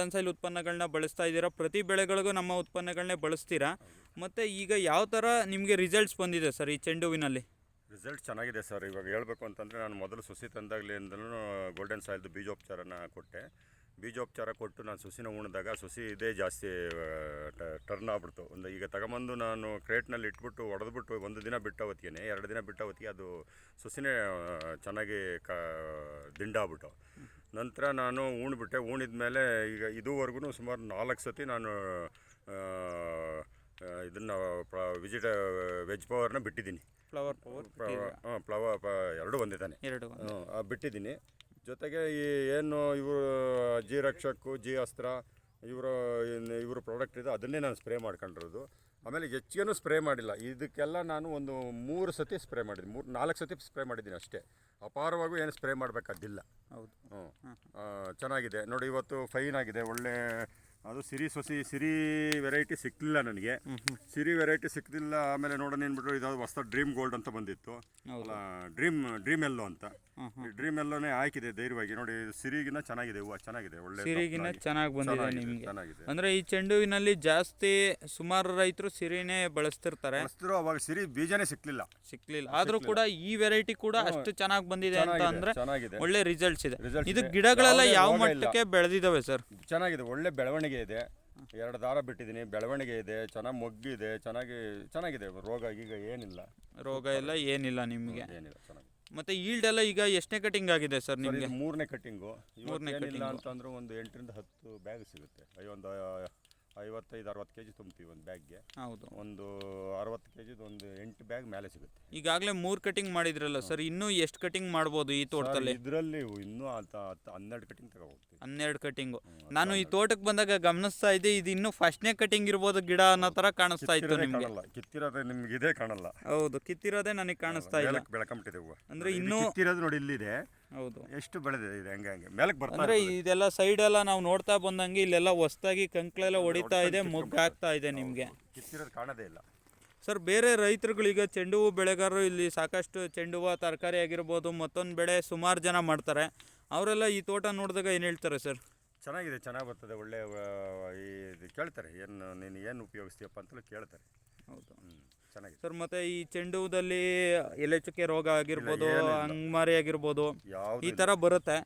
Sail ಉತ್ಪನ್ನಗಳನ್ನ ಬಳಸ್ತಾ ಇದ್ದೀರಾ? ಪ್ರತಿ ಬೆಳೆಗಳಿಗೂ ನಮ್ಮ ಉತ್ಪನ್ನಗಳನ್ನೇ ಬಳಸ್ತೀರಾ? ಮತ್ತು ಈಗ ಯಾವ ಥರ ನಿಮಗೆ ರಿಸಲ್ಟ್ಸ್ ಬಂದಿದೆ ಸರ್ ಈ ಚೆಂಡು ಹೂವಿನಲ್ಲಿ ರಿಸಲ್ಟ್ ಚೆನ್ನಾಗಿದೆ ಸರ್ ಇವಾಗ ಹೇಳಬೇಕು ಅಂತಂದರೆ ನಾನು ಮೊದಲು ಸುಸಿ ತಂದಾಗಲಿಂದಲೂ ಗೋಲ್ಡನ್ ಸಾಯಿಲ್ದು ಬೀಜೋಪಚಾರನ ಕೊಟ್ಟೆ. ಬೀಜೋಪಚಾರ ಕೊಟ್ಟು ನಾನು ಸುಸಿನ ಉಣ್ದಾಗ ಸುಸಿ ಇದೇ ಜಾಸ್ತಿ ಟರ್ನ್ ಆಗ್ಬಿಡ್ತು. ಒಂದು ಈಗ ತಗೊಂಬಂದು ನಾನು ಕ್ರೇಟ್ನಲ್ಲಿ ಇಟ್ಬಿಟ್ಟು ಹೊಡೆದ್ಬಿಟ್ಟು ಒಂದು ದಿನ ಬಿಟ್ಟ ಹೊತ್ತಿಗೆ ಎರಡು ದಿನ ಬಿಟ್ಟ ಹೊತ್ತಿಗೆ ಅದು ಸುಸಿನೇ ಚೆನ್ನಾಗಿ ಕ ದಿಂಡಾಗ್ಬಿಟ್ಟು. ನಂತರ ನಾನು ಉಣ್ಬಿಟ್ಟೆ ಉಣಿದ ಮೇಲೆ ಈಗ ಇದುವರೆಗೂ ಸುಮಾರು ನಾಲ್ಕು ಸತಿ ನಾನು ಇದನ್ನು ವಿಜಿಟ ವೆಜ್ ಪವರ್ನ ಬಿಟ್ಟಿದ್ದೀನಿ. ಫ್ಲವರ್ ಪವರ್ ಹಾಂ ಫ್ಲವ ಎರಡು ಒಂದೇ ತಾನೆ ಎರಡು ಹ್ಮ್, ಆ, ಬಿಟ್ಟಿದ್ದೀನಿ. ಜೊತೆಗೆ ಈ ಏನು ಇವರು ಜಿ ರಕ್ಷಕ್ಕು ಜಿ ಅಸ್ತ್ರ ಇವರು ಇವರು ಪ್ರಾಡಕ್ಟ್ ಇದೆ ಅದನ್ನೇ ನಾನು ಸ್ಪ್ರೇ ಮಾಡ್ಕೊಂಡಿರೋದು. ಆಮೇಲೆ ಹೆಚ್ಚಿಗೆನೂ ಸ್ಪ್ರೇ ಮಾಡಿಲ್ಲ. ಇದಕ್ಕೆಲ್ಲ ನಾನು ಒಂದು ಮೂರು ಸತಿ ಸ್ಪ್ರೇ ಮಾಡಿದ್ದೆ. ಮೂರು ನಾಲ್ಕು ಸತಿ ಸ್ಪ್ರೇ ಮಾಡಿದ್ದೀನಿ ಅಷ್ಟೇ. ಅಪಾರವಾಗೂ ಏನು ಸ್ಪ್ರೇ ಮಾಡಬೇಕಾದಿಲ್ಲ ಹೌದು. ಹ್ಞೂ ಚೆನ್ನಾಗಿದೆ. ನೋಡಿ ಇವತ್ತು ಫೈನ್ ಆಗಿದೆ. ಒಳ್ಳೆ ಅದು ಸಿರಿ ಸೊಸಿ ಸಿರಿ ವೆರೈಟಿ ಸಿಕ್ಕಲಿಲ್ಲ ನನಗೆ. ಸಿರಿ ವೆರೈಟಿ ಸಿಕ್ಕಲಿಲ್ಲ ಆಮೇಲೆ ನೋಡೋಣ ಏನ್ಬಿಟ್ರು ಇದು ಹೊಸ ಡ್ರೀಮ್ ಗೋಲ್ಡ್ ಅಂತ ಬಂದಿತ್ತು. ಡ್ರೀಮ್ ಡ್ರೀಮ್ ಎಲ್ಲೋ ಅಂತ. ಡ್ರೀಮ್ ಎಲ್ಲೋನೇ ಹಾಕಿದೆ ಧೈರ್ಯವಾಗಿ. ನೋಡಿ ಸಿರಿಗಿನ ಚೆನ್ನಾಗಿದೆ. ಹೂವು ಚೆನ್ನಾಗಿದೆ. ಒಳ್ಳೆ ಸಿರಿಗಿನ. ಚೆನ್ನಾಗಿ ಬಂದಿದೆ ಚೆನ್ನಾಗಿದೆ, ನಿಮಗೆ. ಚೆನ್ನಾಗಿದೆ. ಅಂದರೆ ಈ ಚೆಂಡುವಿನಲ್ಲಿ ಜಾಸ್ತಿ ಸುಮಾರು ರೈತರು ಸಿರಿನೇ ಬಳಸ್ತಿರ್ತಾರೆ. ಅವಾಗ ಸಿರಿ ಬೀಜನೇ ಸಿಕ್ಲಿಲ್ಲ. ಸಿಕ್ಲಿಲ್ಲ. ಆದ್ರೂ ಕೂಡ ಈ ವೆರೈಟಿ ಕೂಡ ಅಷ್ಟು ಚೆನ್ನಾಗಿ ಬಂದಿದೆ ಅಂತ ಅಂದ್ರೆ ಚೆನ್ನಾಗಿದೆ. ಒಳ್ಳೆ ರಿಸಲ್ಟ್ಸ್ ಇದೆ. Results ಇದು ಇದೆ. ಗಿಡಗಳೆಲ್ಲ ಯಾವ ಇಲ್ಲ. ಮಟ್ಟಕ್ಕೆ ಬೆಳೆದಿದಾವೆ ಸರ್ ಚೆನ್ನಾಗಿದೆ. ಒಳ್ಳೆ ಬೆಳವಣಿಗೆ ಇದೆ. ಎರಡು ದಾರ ಬಿಟ್ಟಿದ್ದೀನಿ. ಬೆಳವಣಿಗೆ ಇದೆ. ಚೆನ್ನಾಗಿ ಮೊಗ್ಗಿದೆ. ಚೆನ್ನಾಗಿ ಚೆನ್ನಾಗಿದೆ. ರೋಗ ಈಗ ಏನಿಲ್ಲ. ರೋಗ ಎಲ್ಲ ಏನಿಲ್ಲ ನಿಮಗೆ. ಏನಿಲ್ಲ ಚೆನ್ನಾಗಿ ಮತ್ತೆ ಈಲ್ಡ್ ಎಲ್ಲ ಈಗ ಎಷ್ಟನೇ ಕಟಿಂಗ್ ಆಗಿದೆ ಸರ್ ನಿಮಗೆ? ಮೂರನೇ ಕಟಿಂಗು ಮೂರನೇ ಏನಿಲ್ಲ cutting. ಅಂತಂದ್ರೆ ಒಂದು ಎಂಟರಿಂದ ಹತ್ತು ಬ್ಯಾಗ್ ಸಿಗುತ್ತೆ. ಅಯ್ಯೋ ಒಂದು ಐವತ್ತೈದು ಅರವತ್ತು ಕೆ ಜಿ ತುಂಬ್ತೀವಿ ಒಂದು ಬ್ಯಾಗ್ಗೆ. ಹೌದು. ಒಂದು ಅರವತ್ತು ಕೆ ಜಿದು ಒಂದು ಎಂಟು ಬ್ಯಾಗ್ ಮೇಲೆ ಸಿಗುತ್ತೆ. ಈಗಾಗಲೇ ಮೂರು ಕಟಿಂಗ್ ಮಾಡಿದ್ರಲ್ಲ ಸರ್ ಇನ್ನೂ ಎಷ್ಟು ಕಟಿಂಗ್ ಮಾಡ್ಬೋದು ಈ ತೋಟದಲ್ಲಿ? ಇದರಲ್ಲಿ ಇನ್ನೂ ಹತ್ತು ಹತ್ತು ಹನ್ನೆರಡು ಕಟಿಂಗ್ ತಗೋಬೋಗ್ತೀವಿ. ಹನ್ನೆರಡು ಕಟಿಂಗು ನಾನು ಈ ತೋಟಕ್ಕೆ ಬಂದಾಗ ಗಮನಿಸ್ತಾ ಇದ್ದೆ ಇದು ಇನ್ನೂ ಫಸ್ಟ್ನೇ ಕಟಿಂಗ್ ಇರ್ಬೋದು ಗಿಡ ಅನ್ನೋ ಥರ ಕಾಣಿಸ್ತಾ ಇತ್ತು ಕಿತ್ತಿರೋದೇ ನಿಮಗೆ. ಕಾಣಲ್ಲ ಕಿತ್ತಿರೋದೇ ನಿಮ್ಗೆ ಇದೇ ಕಾಣಲ್ಲ. ಹೌದು ಕಿತ್ತಿರೋದೇ ನನಗೆ ಕಾಣಿಸ್ತಾ ಇಲ್ಲ. ಬೆಳಕಂಬಿಟ್ಟಿದೆ ಹೂವು. ಅಂದ್ರೆ ಇದು ಇನ್ನೂ- ಕಿತ್ತಿರೋದು ನೋಡಿ ಇಲ್ಲಿದೆ. ಹೌದು. ಎಷ್ಟು ಬೆಳೆದಿದೆ ಇದು ಹೆಂಗೆ ಹಂಗೆ? ಮೇಲಕ್ಕೆ ಬರ್ತಾ ಅಂದ್ರೆ ಇದೆಲ್ಲ ಸೈಡ್ ಎಲ್ಲ ನಾವು ನೋಡ್ತಾ ಬಂದಂಗೆ ಇಲ್ಲೆಲ್ಲ ಹೊಸ್ದಾಗಿ ಕಂಕ್ಳೆಲ್ಲ ಹೊಡಿತಾ ಇದೆ ಮುಗ್ಗಾಗ್ತಾ ಇದೆ ನಿಮಗೆ. ಕಿತ್ತಿರೋದು ಕಾಣೋದೇ ಇಲ್ಲ. ಸರ್ ಬೇರೆ ರೈತರುಗಳೀಗ ಚೆಂಡು ಹೂವು ಬೆಳೆಗಾರರು ಇಲ್ಲಿ ಸಾಕಷ್ಟು ಚೆಂಡು ಹೂವು ತರಕಾರಿ ಆಗಿರ್ಬೋದು ಮತ್ತೊಂದು ಬೆಳೆ ಸುಮಾರು ಜನ ಮಾಡ್ತಾರೆ. ಅವರೆಲ್ಲ ಈ ತೋಟ ನೋಡಿದಾಗ ಏನು ಹೇಳ್ತಾರೆ ಸರ್? ಚೆನ್ನಾಗಿದೆ ಚೆನ್ನಾಗಿ ಬರ್ತದೆ ಒಳ್ಳೆ ಆ, ಈ ಇದು ಕೇಳ್ತಾರೆ. ಏನು ನೀನು ಏನು ಉಪಯೋಗಿಸ್ತೀಯಪ್ಪ ಅಂತಲೂ ಕೇಳ್ತಾರೆ. ಹೌದು. ಚೆನ್ನಾಗಿದೆ. ಸರ್ ಮತ್ತೆ ಈ ಚೆಂಡು ಹೂದಲ್ಲಿ ಎಲೆ ಚುಕ್ಕೆ ರೋಗ ಆಗಿರ್ಬೋದು. ಅಂಗಮಾರಿ ಆಗಿರ್ಬೋದು ಈ ತರ ಬರುತ್ತೆ.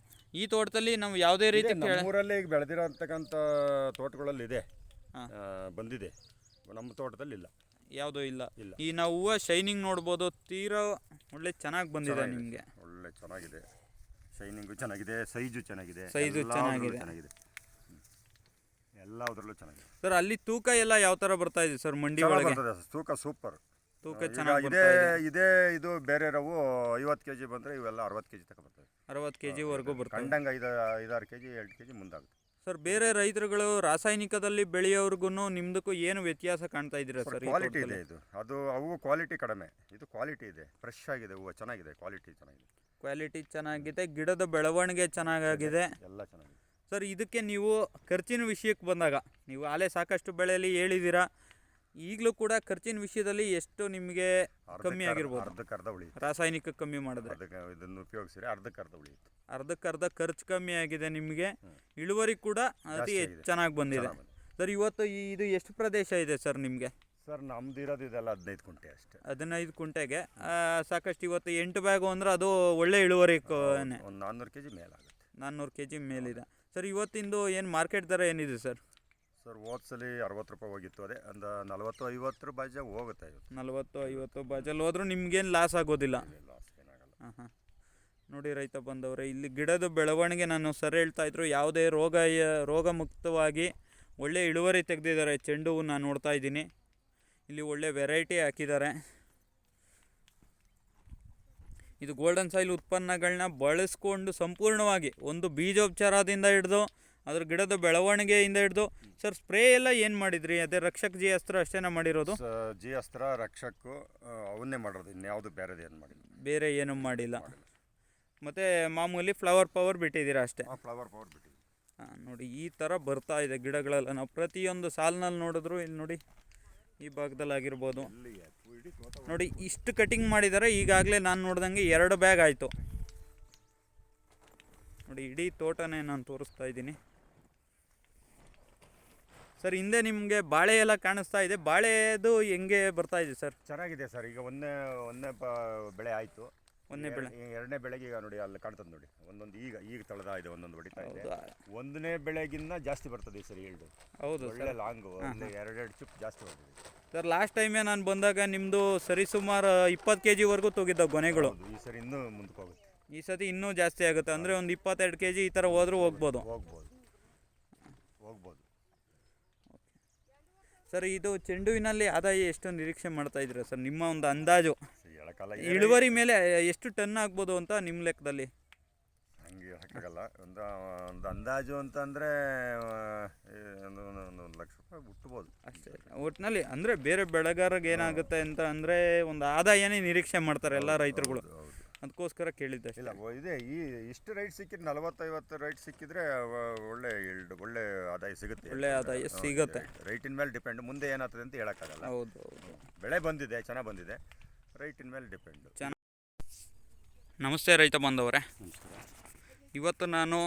ಈ ತೋಟದಲ್ಲಿ ನಾವು ಯಾವುದೇ ರೀತಿ ಊರಲ್ಲಿ ಈಗ ಬೆಳೆದಿರೋಂತಕ್ಕಂಥ ತೋಟಗಳಲ್ಲಿ ಇದೆ ಬಂದಿದೆ. ನಮ್ಮ ತೋಟದಲ್ಲಿ ಇಲ್ಲ ಯಾವುದೂ ಇಲ್ಲ. ಇಲ್ಲ. ಈ ನಾವು ಹೂವು ಶೈನಿಂಗ್ ನೋಡ್ಬೋದು ತೀರಾ ಒಳ್ಳೆ ಚೆನ್ನಾಗಿ ಬಂದಿದೆ. ನಿಮಗೆ. ಒಳ್ಳೆ ಚೆನ್ನಾಗಿದೆ. ಶೈನಿಂಗು ಚೆನ್ನಾಗಿದೆ ಸೈಜು ಚೆನ್ನಾಗಿದೆ. ಸೈಜು ಚೆನ್ನಾಗಿದೆ. ಚೆನ್ನಾಗಿದೆ. ಎಲ್ಲದರಲ್ಲೂ ಚೆನ್ನಾಗಿದೆ. ಸರ್ ಅಲ್ಲಿ ತೂಕ ಎಲ್ಲ ಯಾವ ಥರ ಬರ್ತಾ ಇದೆ ಸರ್ ಮಂಡಿ ಚೆನ್ನಾಗ್ ಒಳಗೆ? ಬರ್ತದೆ ತೂಕ ಸೂಪರ್ ತೂಕ ಚೆನ್ನಾಗಿ ಇದೇ ಬರ್ತಾ ಇದೆ. ಇದೇ ಇದು ಬೇರೆ ರವು ಐವತ್ತು ಕೆ ಜಿ ಬಂದರೆ ಇವೆಲ್ಲ ಅರವತ್ತು ಕೆ ಜಿ ತಗೊಬರ್ತವೆ ಅರವತ್ತು ಕೆ ಜಿವರೆಗೂ ಬರ್ತದೆ. ಕಂಡಂಗೆ ಐದು ಐದಾರು ಕೆ ಜಿ ಎರಡು ಕೆ ಜಿ ಮುಂದಾಗುತ್ತೆ. ಸರ್ ಬೇರೆ ರೈತರುಗಳು ರಾಸಾಯನಿಕದಲ್ಲಿ ಬೆಳೆಯೋರ್ಗು ನಿಮ್ದಕ್ಕೂ ಏನು ವ್ಯತ್ಯಾಸ ಕಾಣ್ತಾ ಇದ್ದೀರಾ ಸರ್ ಈ ಕ್ವಾಲಿಟಿ ಇದೆ ತೋಟದಲ್ಲಿ? ಇದು ಅದು ಅವು ಕ್ವಾಲಿಟಿ ಕಡಿಮೆ. ಇದು ಕ್ವಾಲಿಟಿ ಇದೆ. ಫ್ರೆಶ್ ಆಗಿದೆ ಹೂವು ಚೆನ್ನಾಗಿದೆ ಕ್ವಾಲಿಟಿ ಚೆನ್ನಾಗಿದೆ. ಕ್ವಾಲಿಟಿ ಚೆನ್ನಾಗಿದೆ ಗಿಡದ ಬೆಳವಣಿಗೆ ಚೆನ್ನಾಗಾಗಿದೆ. ಎಲ್ಲ ಚೆನ್ನಾಗಿದೆ. ಸರ್ ಇದಕ್ಕೆ ನೀವು ಖರ್ಚಿನ ವಿಷಯಕ್ಕೆ ಬಂದಾಗ ನೀವು ಆಲೆ ಸಾಕಷ್ಟು ಬೆಳೆಯಲ್ಲಿ ಹೇಳಿದ್ದೀರಾ ಈಗಲೂ ಕೂಡ ಖರ್ಚಿನ ವಿಷಯದಲ್ಲಿ ಎಷ್ಟು ನಿಮಗೆ ಕಮ್ಮಿ ಅರ್ಧಕ್ಕೆ ಆಗಿರ್ಬೋದು? ಅರ್ಧಕ್ಕೆ ಅರ್ಧ ಉಳಿಯುತ್ತೆ ರಾಸಾಯನಿಕ ಕಮ್ಮಿ ಮಾಡಿದ್ರೆ. ಅದಕ್ಕೆ ಇದನ್ನು ಉಪಯೋಗಿಸಿದ್ರೆ ಅರ್ಧಕ್ಕೆ ಅರ್ಧ ಉಳಿಯುತ್ತೆ ಅರ್ಧಕ್ಕರ್ಧ ಖರ್ಚು ಕಮ್ಮಿ ಆಗಿದೆ ನಿಮಗೆ. ಇಳುವರಿ ಕೂಡ ಅತಿ ಜಾಸ್ತಿ ಆಗಿದೆ. ಚೆನ್ನಾಗಿ ಬಂದಿದೆ. ಚೆನ್ನಾಗ್ ಸರ್ ಇವತ್ತು ಈ ಇದು ಎಷ್ಟು ಪ್ರದೇಶ ಇದೆ ಸರ್ ನಿಮಗೆ? ಸರ್ ನಮ್ದು ಇರೋದು ಇದೆಲ್ಲ ಹದಿನೈದು ಕುಂಟೆ ಅಷ್ಟೇ. ಹದಿನೈದು ಕುಂಟೆಗೆ. ಆ, ಸಾಕಷ್ಟು ಇವತ್ತು ಎಂಟು ಬ್ಯಾಗು ಅಂದ್ರೆ ಅದು ಒಳ್ಳೆ ಇಳುವರಿ ಒಂದು ನಾನ್ನೂರು ಕೆ ಜಿ ಮೇಲಾಗುತ್ತೆ. ನಾನ್ನೂರು ಕೆ ಜಿ ಮೇಲಿದೆ. ಸರ್ ಇವತ್ತಿಂದು ಏನು ಮಾರ್ಕೆಟ್ ದರ ಏನಿದೆ ಸರ್? ಸರ್ ಹೋದ್ಸಲಿ ಅರವತ್ತು ರೂಪಾಯಿ ಹೋಗಿತ್ತು ಅದೇ ಒಂದು ನಲವತ್ತು ಐವತ್ತು ರೂಪಾಯಿ ಹೋಗುತ್ತೆ ಇವತ್ತು. ನಲವತ್ತು ಐವತ್ತು ಬಾಜಲ್ಲಿ ಹೋದ್ರೂ ನಿಮ್ಗೇನು ಲಾಸ್ ಆಗೋದಿಲ್ಲ. ಲಾಸ್ ಏನಾಗಲ್ಲ ಹಾಂ ಹಾಂ ನೋಡಿ ರೈತ ಬಂದವರೆ ಇಲ್ಲಿ ಗಿಡದ ಬೆಳವಣಿಗೆ ನಾನು ಸರ್ ಹೇಳ್ತಾ ಇದ್ರು ಯಾವುದೇ ರೋಗ ರೋಗ ಮುಕ್ತವಾಗಿ ಒಳ್ಳೆ ಇಳುವರಿ ತೆಗೆದಿದ್ದಾರೆ ಚೆಂಡು ಹೂವು ನಾನು ನೋಡ್ತಾ ಇದ್ದೀನಿ. ಇಲ್ಲಿ ಒಳ್ಳೆ ವೆರೈಟಿ ಹಾಕಿದ್ದಾರೆ. ಇದು ಗೋಲ್ಡನ್ ಸಾಯಿಲ್ ಉತ್ಪನ್ನಗಳನ್ನ ಬಳಸ್ಕೊಂಡು ಸಂಪೂರ್ಣವಾಗಿ ಒಂದು ಬೀಜೋಪಚಾರದಿಂದ ಹಿಡಿದು ಅದ್ರ ಗಿಡದ ಬೆಳವಣಿಗೆಯಿಂದ ಹಿಡಿದು ಸರ್ ಸ್ಪ್ರೇ ಎಲ್ಲ ಏನು ಮಾಡಿದ್ರಿ? ಅದೇ ರಕ್ಷಕ್ ಜಿ ಅಸ್ತ್ರ ಅಷ್ಟೇನ ಮಾಡಿರೋದು? ಜಿ ಅಸ್ತ್ರ ರಕ್ಷಕ್ ಅವನ್ನೇ ಮಾಡಿರೋದು ಇನ್ಯಾವುದು ಬೇರೆ ಏನು ಮಾಡಿಲ್ಲ. ಬೇರೆ ಏನೂ ಮಾಡಿಲ್ಲ. ಮತ್ತು ಮಾಮೂಲಿ ಫ್ಲವರ್ ಪವರ್ ಬಿಟ್ಟಿದ್ದೀರಾ ಅಷ್ಟೇ? ಫ್ಲವರ್ ಪವರ್ ಬಿಟ್ಟಿದ್ದೀವಿ. ನೋಡಿ ಈ ಥರ ಬರ್ತಾ ಇದೆ ಗಿಡಗಳೆಲ್ಲ. ನಾವು ಪ್ರತಿಯೊಂದು ಸಾಲಿನಲ್ಲಿ ನೋಡಿದ್ರು ಇಲ್ಲಿ ನೋಡಿ. ಈ ಭಾಗದಲ್ಲಿ ಆಗಿರ್ಬೋದು. ನೋಡಿ, ಇಷ್ಟು ಕಟಿಂಗ್ ಮಾಡಿದ್ದಾರೆ ಈಗಾಗಲೇ ನಾನು ನೋಡ್ದಂಗೆ ಎರಡು ಬ್ಯಾಗ್ ಆಯಿತು. ನೋಡಿ, ಇಡೀ ತೋಟನೇ ನಾನು ತೋರಿಸ್ತಾ ಇದ್ದೀನಿ. ಸರ್, ಹಿಂದೆ ನಿಮಗೆ ಬಾಳೆ ಎಲ್ಲ ಕಾಣಿಸ್ತಾ ಇದೆ. ಬಾಳೆದು ಹೆಂಗೆ ಬರ್ತಾ ಇದೆ, ಸರ್? ಚೆನ್ನಾಗಿದೆ, ಸರ್. ಈಗ ಒಂದೇ ಒಂದೇ ಬೆಳೆ ಆಯಿತು. ಒಂದನೇ ಬೆಳೆ. ಎರಡನೇ ಬೆಳೆಗೆ ಈಗ ನೋಡಿ ಅಲ್ಲಿ ಕಾಣ್ತದೆ ನೋಡಿ. ಒಂದೊಂದು ಈಗ ಈಗ ತಳದ ಇದೆ ಒಂದೊಂದು ಹೊಡಿತಾ ಇದೆ. ಒಂದನೇ ಬೆಳೆಗಿನ್ನ ಜಾಸ್ತಿ ಬರ್ತದೆ ಈ ಸರಿ ಹೇಳ್ದು. ಹೌದು ಒಳ್ಳೆ ಲಾಂಗು ಎರಡೆರಡು ಚಿಪ್ ಜಾಸ್ತಿ ಬರ್ತದೆ. ಸರ್ ಲಾಸ್ಟ್ ಟೈಮೇ ನಾನು ಬಂದಾಗ ನಿಮ್ಮದು ಸರಿಸುಮಾರು ಇಪ್ಪತ್ತು ಕೆ ಜಿವರೆಗೂ ತೂಗಿದ್ದ ಗೊನೆಗಳು. ಈ ಸರಿ ಇನ್ನೂ ಮುಂದಕ್ಕೆ ಹೋಗುತ್ತೆ. ಈ ಸತಿ ಇನ್ನೂ ಜಾಸ್ತಿ ಆಗುತ್ತೆ. ಅಂದರೆ ಒಂದು ಇಪ್ಪತ್ತೆರಡು ಕೆ ಜಿ ಈ ಥರ ಹೋದ್ರೂ ಹೋಗ್ಬೋದು. ಹೋಗ್ಬೋದು. ಹೋಗ್ಬೋದು. ಸರ್ ಇದು ಚೆಂಡುವಿನಲ್ಲಿ ಆದಾಯ ಎಷ್ಟು ನಿರೀಕ್ಷೆ ಮಾಡ್ತಾ ಇದ್ದೀರಾ ಸರ್? ನಿಮ್ಮ ಒಂದು ಅಂದಾಜು. ಹೇಳಕ್ಕಲ್ಲ ಇಳುವರಿ ಮೇಲೆ ಎಷ್ಟು ಟನ್ ಆಗ್ಬೋದು ಅಂತ ನಿಮ್ಮ ಲೆಕ್ಕದಲ್ಲಿ? ಹಂಗೆ ಹೇಳಕ್ಕಾಗಲ್ಲ ಒಂದು ಒಂದು ಅಂದಾಜು ಅಂತಂದರೆ ಒಂದು ಒಂದು ಒಂದು ಲಕ್ಷ ರೂಪಾಯಿ ಬಿಟ್ಬೋದು ಅಷ್ಟೇ. ಒಟ್ಟಿನಲ್ಲಿ ಅಂದರೆ ಬೇರೆ ಬೆಳೆಗಾರರಿಗೆ ಏನಾಗುತ್ತೆ ಅಂತ ಅಂದರೆ ಒಂದು ಆದಾಯನೇ ನಿರೀಕ್ಷೆ ಮಾಡ್ತಾರೆ ಎಲ್ಲ ರೈತರುಗಳು. ಹೌದು. ಅದಕ್ಕೋಸ್ಕರ ಕೇಳಿದ್ದೆ ಇಲ್ಲ ಓ, ಇದೆ ಈ ಇಷ್ಟು ರೈಟ್ ಸಿಕ್ಕಿದ್ರೆ ನಲವತ್ತೈವತ್ತು ರೈಟ್ ಸಿಕ್ಕಿದ್ರೆ ವ- ಒಳ್ಳೆ yield, ಒಳ್ಳೆ ಆದಾಯ ಸಿಗುತ್ತೆ. ಒಳ್ಳೆ ಆದಾಯ ಸಿಗುತ್ತೆ. ರೈಟಿನ ಮೇಲೆ ಡಿಪೆಂಡ್ ಮುಂದೆ ಏನಾಗ್ತದೆ ಅಂತ ಹೇಳೋಕ್ಕಾಗಲ್ಲ. ಹೌದು ಹೌದು. ಬೆಳೆ ಬಂದಿದೆ ಚೆನ್ನಾಗಿ ಬಂದಿದೆ. ರೈಟಿನ ಮೇಲೆ ಡಿಪೆಂಡ್. ನಮಸ್ತೆ ರೈತ ಬಾಂಧವರೇ. ಇವತ್ತು ನಾನು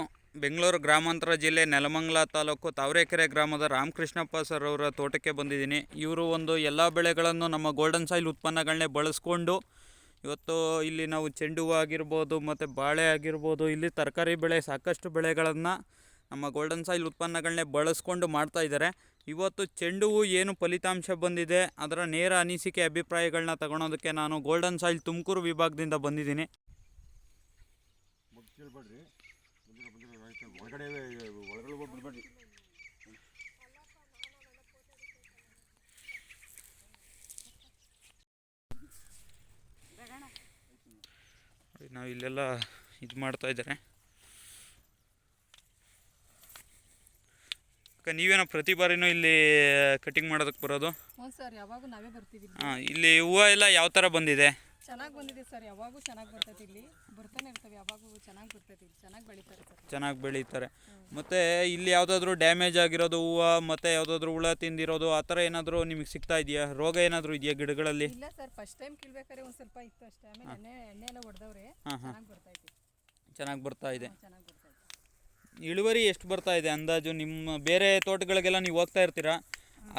ಬೆಂಗಳೂರು ಗ್ರಾಮಾಂತರ ಜಿಲ್ಲೆ ನೆಲಮಂಗಲ ತಾಲೂಕು ತಾವರೆಕೆರೆ ಗ್ರಾಮದ ರಾಮಕೃಷ್ಣಪ್ಪ ಸರ್ ಅವರ ತೋಟಕ್ಕೆ ಬಂದಿದ್ದೀನಿ. ಇವರು ಒಂದು ಎಲ್ಲ ಬೆಳೆಗಳನ್ನು ನಮ್ಮ ಗೋಲ್ಡನ್ ಸಾಯಿಲ್ ಉತ್ಪನ್ನಗಳನ್ನೇ ಬಳಸ್ಕೊಂಡು ಇವತ್ತು ಇಲ್ಲಿ ನಾವು ಚೆಂಡು ಹೂವು ಆಗಿರ್ಬೋದು, ಮತ್ತು ಬಾಳೆ ಆಗಿರ್ಬೋದು, ಇಲ್ಲಿ ತರಕಾರಿ ಬೆಳೆ ಸಾಕಷ್ಟು ಬೆಳೆಗಳನ್ನು ನಮ್ಮ ಗೋಲ್ಡನ್ ಸಾಯಿಲ್ ಉತ್ಪನ್ನಗಳನ್ನೇ ಬಳಸ್ಕೊಂಡು ಮಾಡ್ತಾ ಇದ್ದಾರೆ. ಇವತ್ತು ಚೆಂಡು ಏನು ಫಲಿತಾಂಶ ಬಂದಿದೆ ಅದರ ನೇರ ಅನಿಸಿಕೆ ಅಭಿಪ್ರಾಯಗಳನ್ನ ತಗೊಳೋದಕ್ಕೆ ನಾನು ಗೋಲ್ಡನ್ ಸಾಯಿಲ್ ತುಮಕೂರು ವಿಭಾಗದಿಂದ ಬಂದಿದ್ದೀನಿ. ನಾವು ಇಲ್ಲೆಲ್ಲ ಇದು ಮಾಡ್ತಾ ಇದ್ದಾರೆ. ಅಕ್ಕ ನೀವೇನೋ ಪ್ರತಿ ಬಾರಿನೂ ಇಲ್ಲಿ ಕಟಿಂಗ್ ಮಾಡೋದಕ್ಕೆ ಬರೋದು? ಹ್ಞೂ ಸರ್ ಯಾವಾಗೂ ನಾವೇ ಬರ್ತೀವಿ ಇಲ್ಲಿ. ಹಾಂ ಇಲ್ಲಿ ಹೂವು ಎಲ್ಲ ಯಾವ ಥರ ಬಂದಿದೆ? ಚೆನ್ನಾಗಿ ಬಂದಿದೆ ಸರ್ ಯಾವಾಗೂ ಚೆನ್ನಾಗಿ ಬರ್ತೈತೆ ಇಲ್ಲಿ. ಬರ್ತಾನೆ ಇರ್ತವೆ ಯಾವಾಗೂ ಚೆನ್ನಾಗಿ ಬರ್ತೈತೆ ಇಲ್ಲಿ. ಚೆನ್ನಾಗಿ ಬೆಳಿತಾರೆ ಸರ್. ಚೆನ್ನಾಗಿ ಬೆಳೀತಾರೆ. ಮತ್ತು ಇಲ್ಲಿ ಯಾವುದಾದ್ರೂ ಡ್ಯಾಮೇಜ್ ಆಗಿರೋದು ಹೂವು ಮತ್ತು ಯಾವುದಾದ್ರೂ ಹುಳ ತಿಂದಿರೋದು ಆ ಥರ ಏನಾದರೂ ನಿಮಗೆ ಸಿಗ್ತಾ ಇದೆಯಾ? ರೋಗ ಏನಾದರೂ ಇದೆಯಾ ಗಿಡಗಳಲ್ಲಿ? ಇಲ್ಲ ಸರ್ ಫಸ್ಟ್ ಟೈಮ್ ಕೀಳ್ಬೇಕಾದ್ರೆ ಒಂದು ಸ್ವಲ್ಪ ಇತ್ತು ಅಷ್ಟೇ. ಆಮೇಲೆ ಎಣ್ಣೆ ಎಣ್ಣೆ ಎಲ್ಲ ಹೊಡೆದವ್ರೆ ಹಾಂ ಹಾಂ. ಚೆನ್ನಾಗಿ ಬರ್ತೈತೆ ಚೆನ್ನಾಗಿ ಬರ್ತಾ ಇದೆ. ಚೆನ್ನಾಗಿ ಬರ್ತೈತೆ ಇಳುವರಿ ಎಷ್ಟು ಬರ್ತಾ ಇದೆ ಅಂದಾಜು? ನಿಮ್ಮ ಬೇರೆ ತೋಟಗಳಿಗೆಲ್ಲ ನೀವು ಹೋಗ್ತಾ ಇರ್ತೀರಾ?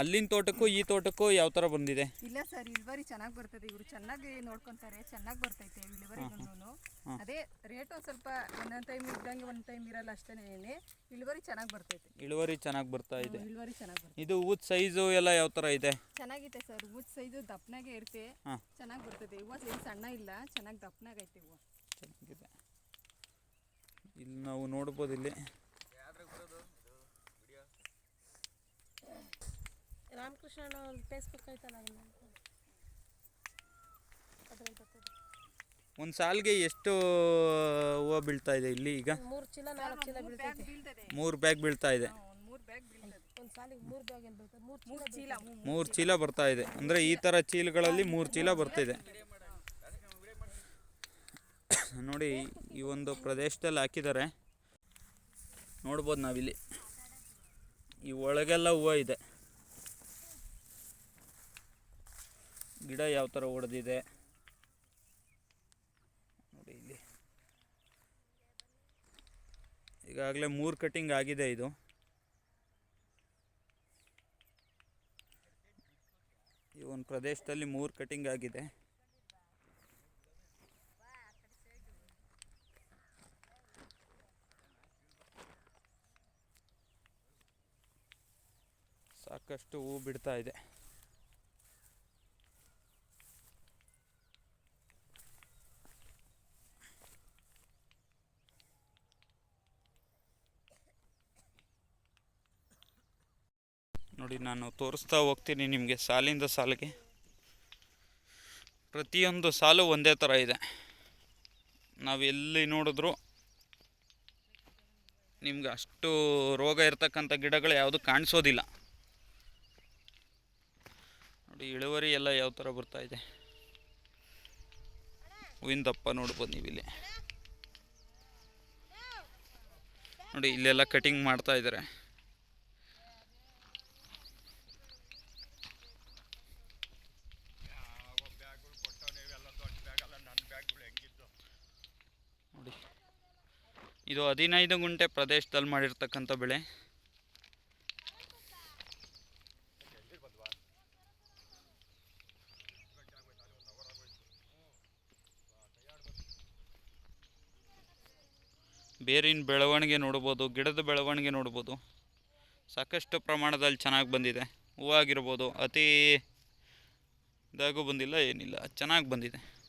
ಅಲ್ಲಿನ ತೋಟಕ್ಕೂ ಈ ತೋಟಕ್ಕೂ ಯಾವ ತರ ಬಂದಿದೆ? ಇಲ್ಲ ಸರ್ ಇಳುವರಿ ಚೆನ್ನಾಗಿ ಬರ್ತದೆ. ಇವರು ಚೆನ್ನಾಗಿ ನೋಡ್ಕೊಂತಾರೆ ಚೆನ್ನಾಗಿ ಬರ್ತೈತೆ ಇಳುವರಿಗೂ ಅದೇ ರೇಟ್ ಒಂದು ಸ್ವಲ್ಪ ಒಂದೊಂದು ಟೈಮ್ ಇದ್ದಂಗೆ ಒಂದು ಟೈಮ್ ಇರಲ್ಲ ಅಷ್ಟೇನೆ ಇಳುವರಿ ಚೆನ್ನಾಗಿ ಬರ್ತೈತೆ. ಇಳುವರಿ ಚೆನ್ನಾಗಿ ಬರ್ತಾ ಇದೆ. ಇಳುವರಿ ಚೆನ್ನಾಗಿ ಬರ್ತೈತೆ. ಇದು ಹೂದ್ ಸೈಜು ಎಲ್ಲ ಯಾವ ತರ ಇದೆ? ಚೆನ್ನಾಗಿದೆ ಸರ್ ಹೂವು ಸೈಜು ದಪ್ಪನಾಗೆ ಇರ್ತೆ. ಚೆನ್ನಾಗಿ ಬರ್ತದೆ ಹೂವು ಸೈಜ್ ಸಣ್ಣ ಇಲ್ಲ ಚೆನ್ನಾಗಿ ದಪ್ಪನಾಗೈತೆ ಹೂವು. ಚೆನ್ನಾಗಿದೆ. ಇಲ್ಲಿ ನಾವು ನೋಡ್ಬೋದು ಇಲ್ಲಿ. ರಾಮಕೃಷ್ಣ ಫೇಸ್ಬುಕ್ ಐತಲ್ಲ ಒಂದು ಸಾಲಿಗೆ ಎಷ್ಟು ಹೂವು ಬೀಳ್ತಾ ಇದೆ ಇಲ್ಲಿ ಈಗ? ಮೂರು ಚೀಲ ನಾಲ್ಕು ಚೀಲ ಬೀಳ್ತೈತೆ ಮೂರು ಬ್ಯಾಗ್ ಬೀಳ್ತಾ ಇದೆ. ಒಂದು ಮೂರು ಬ್ಯಾಗ್ ಬೀಳ್ತದೆ ಒಂದು ಸಾಲಿಗೆ ಮೂರು ಬ್ಯಾಗ್ ಏನು ಮೂರು ಮೂರು ಚೀಲ ಹ್ಞೂ ಮೂರು ಚೀಲ. ಬರ್ತಾ ಇದೆ. ಅಂದರೆ ಈ ಥರ ಚೀಲಗಳಲ್ಲಿ ಮೂರು ಚೀಲ ಬರ್ತಿದೆ. ನೋಡಿ, ಈ ಒಂದು ಪ್ರದೇಶದಲ್ಲಿ ಹಾಕಿದ್ದಾರೆ. ನೋಡ್ಬೋದು ನಾವಿಲ್ಲಿ. ಈ ಒಳಗೆಲ್ಲ ಹೂವು ಇದೆ. ಗಿಡ ಯಾವ ಥರ ಹೊಡೆದಿದೆ ನೋಡಿ ಇಲ್ಲಿ. ಈಗಾಗಲೇ ಮೂರು ಕಟ್ಟಿಂಗ್ ಆಗಿದೆ ಇದು. ಈ ಒಂದು ಪ್ರದೇಶದಲ್ಲಿ ಮೂರು ಕಟಿಂಗ್ ಆಗಿದೆ. ಸಾಕಷ್ಟು ಹೂ ಬಿಡ್ತಾ ಇದೆ. ನೋಡಿ, ನಾನು ತೋರಿಸ್ತಾ ಹೋಗ್ತೀನಿ ನಿಮಗೆ ಸಾಲಿಂದ ಸಾಲಿಗೆ. ಪ್ರತಿಯೊಂದು ಸಾಲು ಒಂದೇ ಥರ ಇದೆ. ನಾವು ಎಲ್ಲಿ ನೋಡಿದ್ರು ನಿಮ್ಗೆ ಅಷ್ಟು ರೋಗ ಇರ್ತಕ್ಕಂಥ ಗಿಡಗಳು ಯಾವುದು ಕಾಣಿಸೋದಿಲ್ಲ. ನೋಡಿ, ಇಳುವರಿ ಎಲ್ಲ ಯಾವ ಥರ ಬರ್ತಾ ಇದೆ. ಹೂವಿನ ದಪ್ಪ ನೋಡ್ಬೋದು ನೀವು ಇಲ್ಲಿ ನೋಡಿ, ಇಲ್ಲೆಲ್ಲ ಕಟಿಂಗ್ ಮಾಡ್ತಾ ಇದ್ದಾರೆ ಇದು ಹದಿನೈದು ಗುಂಟೆ ಪ್ರದೇಶದಲ್ಲಿ ಮಾಡಿರ್ತಕ್ಕಂಥ ಬೆಳೆ. ಬೇರಿನ ಬೆಳವಣಿಗೆ ನೋಡ್ಬೋದು, ಗಿಡದ ಬೆಳವಣಿಗೆ ನೋಡ್ಬೋದು. ಸಾಕಷ್ಟು ಪ್ರಮಾಣದಲ್ಲಿ ಚೆನ್ನಾಗಿ ಬಂದಿದೆ. ಹೂವಾಗಿರ್ಬೋದು, ಅತಿ ಇದಾಗೂ ಬಂದಿಲ್ಲ, ಏನಿಲ್ಲ, ಚೆನ್ನಾಗಿ ಬಂದಿದೆ.